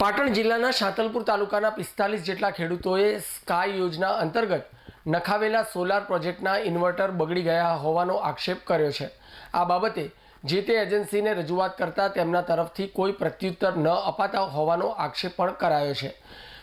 પાટણ જિલ્લાના શાતલપુર તાલુકાના પિસ્તાલીસ જેટલા ખેડૂતોએ સ્કાય યોજના અંતર્ગત નખાવેલા સોલાર પ્રોજેક્ટના ઇન્વર્ટર બગડી ગયા હોવાનો આક્ષેપ કર્યો છે. આ બાબતે જે તે એજન્સીને રજૂઆત કરતાં તેમના તરફથી કોઈ પ્રત્યુત્તર ન અપાતા હોવાનો આક્ષેપ પણ કરાયો છે.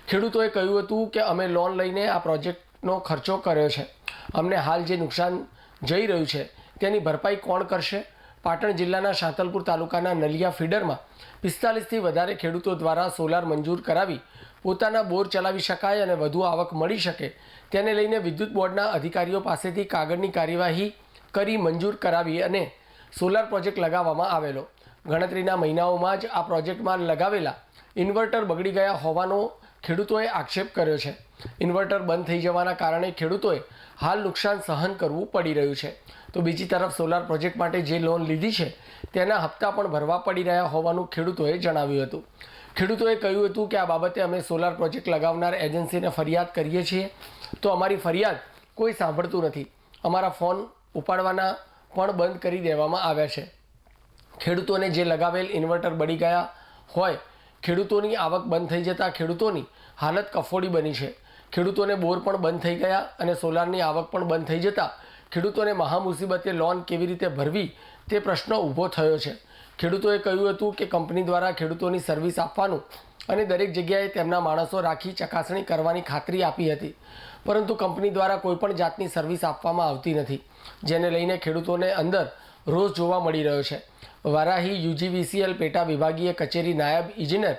ખેડૂતોએ કહ્યું હતું કે અમે લોન લઈને આ પ્રોજેક્ટનો ખર્ચો કર્યો છે. અમને હાલ જે નુકસાન જઈ રહ્યું છે તેની ભરપાઈ કોણ કરશે? પાટણ જિલ્લાના શાતલપુર તાલુકાના નલિયા ફીડરમાં પિસ્તાલીસથી વધારે ખેડૂતો દ્વારા સોલાર મંજૂર કરાવી પોતાના બોર ચલાવી શકાય અને વધુ આવક મળી શકે તેને લઈને વિદ્યુત બોર્ડના અધિકારીઓ પાસેથી કાગળની કાર્યવાહી કરી મંજૂર કરાવી અને સોલાર પ્રોજેક્ટ લગાવવામાં આવેલો. ગણતરીના મહિનાઓમાં જ આ પ્રોજેક્ટમાં લગાવેલા ઇન્વર્ટર બગડી ગયા હોવાનો ખેડૂતોએ આક્ષેપ કર્યો છે. ઇન્વર્ટર બંધ થઈ જવાના કારણે ખેડૂતોએ હાલ નુકસાન સહન કરવું પડી રહ્યું છે. તો બીજી તરફ સોલાર પ્રોજેક્ટ માટે જે લોન લીધી છે, તેના હપ્તા પણ ભરવા પડી રહ્યા હોવાનું ખેડૂતોએ જણાવ્યું હતું. ખેડૂતોએ કહ્યું હતું કે આ બાબતે અમે સોલાર પ્રોજેક્ટ લગાવનાર એજન્સીને ફરિયાદ કરીએ છીએ. તો અમારી ફરિયાદ કોઈ સાંભળતું નથી. અમારા ફોન ઉપાડવાના પણ બંધ કરી દેવામાં આવ્યા છે. ખેડૂતોને જે લગાવેલ ઇન્વર્ટર બળી ગયા હોય ખેડૂતોની આવક બંધ થઈ જતાં ખેડૂતોની હાલત કફોડી બની છે. ખેડૂતોને બોર પણ બંધ થઈ ગયા અને સોલારની આવક પણ બંધ થઈ જતાં ખેડૂતોને મહામુસીબતે લોન કેવી રીતે ભરવી તે પ્રશ્ન ઊભો થયો છે. ખેડૂતોએ કહ્યું હતું કે કંપની દ્વારા ખેડૂતોની સર્વિસ આપવાનું અને દરેક જગ્યાએ તેમના માણસો રાખી ચકાસણી કરવાની ખાતરી આપી હતી. પરંતુ કંપની દ્વારા કોઈપણ જાતની સર્વિસ આપવામાં આવતી નથી. જેને લઈને ખેડૂતોને અંદર રોષ જોવા મળી રહ્યો છે. વારાહી યુજીવીસીએલ પેટા વિભાગીય કચેરી નાયબ ઇજનેર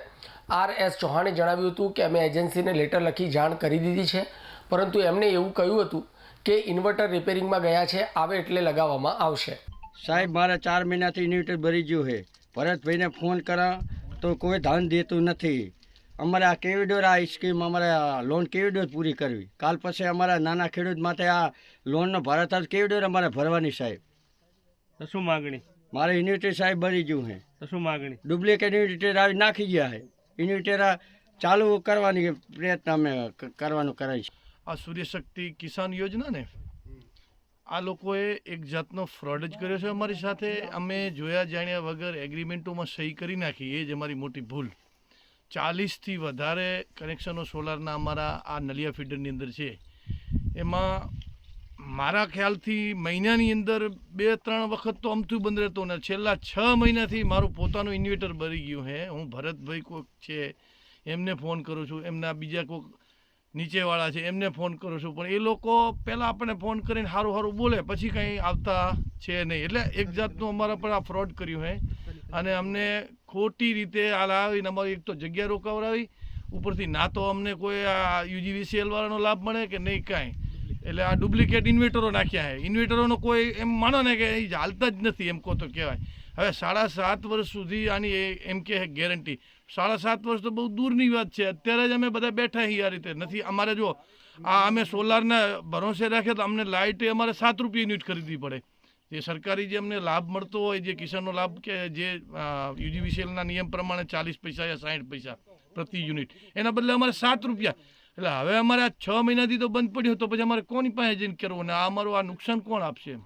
આર એસ ચૌહાણે જણાવ્યું હતું કે અમે એજન્સીને લેટર લખી જાણ કરી દીધી છે, પરંતુ એમણે એવું કહ્યું હતું કે ઇન્વર્ટર રિપેરિંગમાં ગયા છે, આવે એટલે લગાવવામાં આવશે. સાહેબ, મારે ચાર મહિનાથી ઇન્વર્ટર ભરી ગયું છે. ભરતભાઈને ફોન કરા તો કોઈ ધ્યાન દેતું નથી. અમારે આ કેવી ડોર આ સ્કીમ, અમારે લોન કેવી ડોર પૂરી કરવી? કાલ પછી અમારા નાના ખેડૂત માટે આ લોનનો ભારત કેવી ડોર અમારે ભરવાની સાહેબ? તો શું માગણી? મારે ઇન્વર્ટર સાહેબ ભરી ગયું છે. તો શું માગણી? ડુપ્લિકેટ ઇન્વર્ટર આવી નાખી ગયા છે. ઇન્વર્ટર આ ચાલુ કરવાની પ્રયત્ન અમે કરવાનો કરવાનું કરાય છે. આ સૂર્યશક્તિ કિસાન યોજના ને આ લોકોએ એક જાતનો ફ્રોડ જ કર્યો છે અમારી સાથે. અમે જોયા જાણ્યા વગર એગ્રીમેન્ટોમાં સહી કરી નાખી. એ જ અમારી મોટી ભૂલ. ચાલીસથી વધારે કનેક્શનો સોલારના અમારા આ નલિયા ફીડરની અંદર છે. એમાં મારા ખ્યાલથી મહિનાની અંદર બે, ત્રણ વખત તો અમથું બંધ રહેતો ને છેલ્લા છ મહિનાથી મારું પોતાનું ઇન્વર્ટર ભરી ગયું હે. હું ભરતભાઈ કોઈક છે, એમને ફોન કરું છું, એમના બીજા કોઈક નીચેવાળા છે, એમને ફોન કરું છું. પણ એ લોકો પહેલાં આપણને ફોન કરીને સારું સારું બોલે, પછી કંઈ આવતા છે નહીં. એટલે એક જાતનું અમારા પર આ ફ્રોડ કર્યું હે. અને અમને ખોટી રીતે આ લાવીને અમારી એક તો જગ્યા રોકાવડાવી, ઉપરથી ના તો અમને કોઈ આ યુજીવીસીએલ વાળાનો લાભ મળે કે નહીં કાંઈ. એટલે આ ડુપ્લિકેટ ઇન્વેટરો નાખ્યા છે. ઇન્વેટરોનો કોઈ એમ માનો ને કે એ હાલતા જ નથી એમ કહો તો કહેવાય. હવે સાડા સાત વર્ષ સુધી આની એમ કે ગેરંટી. સાડા સાત વર્ષ તો બહુ દૂરની વાત છે. અત્યારે જ અમે બધા બેઠા છીએ આ રીતે. નથી, અમારે જો આ અમે સોલારના ભરોસે રાખીએ તો અમને લાઇટ અમારે સાત રૂપિયા યુનિટ ખરીદવી પડે. જે સરકારી જે અમને લાભ મળતો હોય, જે કિસાનનો લાભ કે જે યુજીવીસીએલના નિયમ પ્રમાણે ચાલીસ પૈસા યા સાઠ પૈસા પ્રતિ યુનિટ. એના બદલે અમારે સાત રૂપિયા. એટલે હવે અમારે આ છ મહિનાથી તો બંધ પડ્યું તો પછી અમારે કોની પાસે જઈને કરવું? ને અમારું આ નુકસાન કોણ આપશે એમ?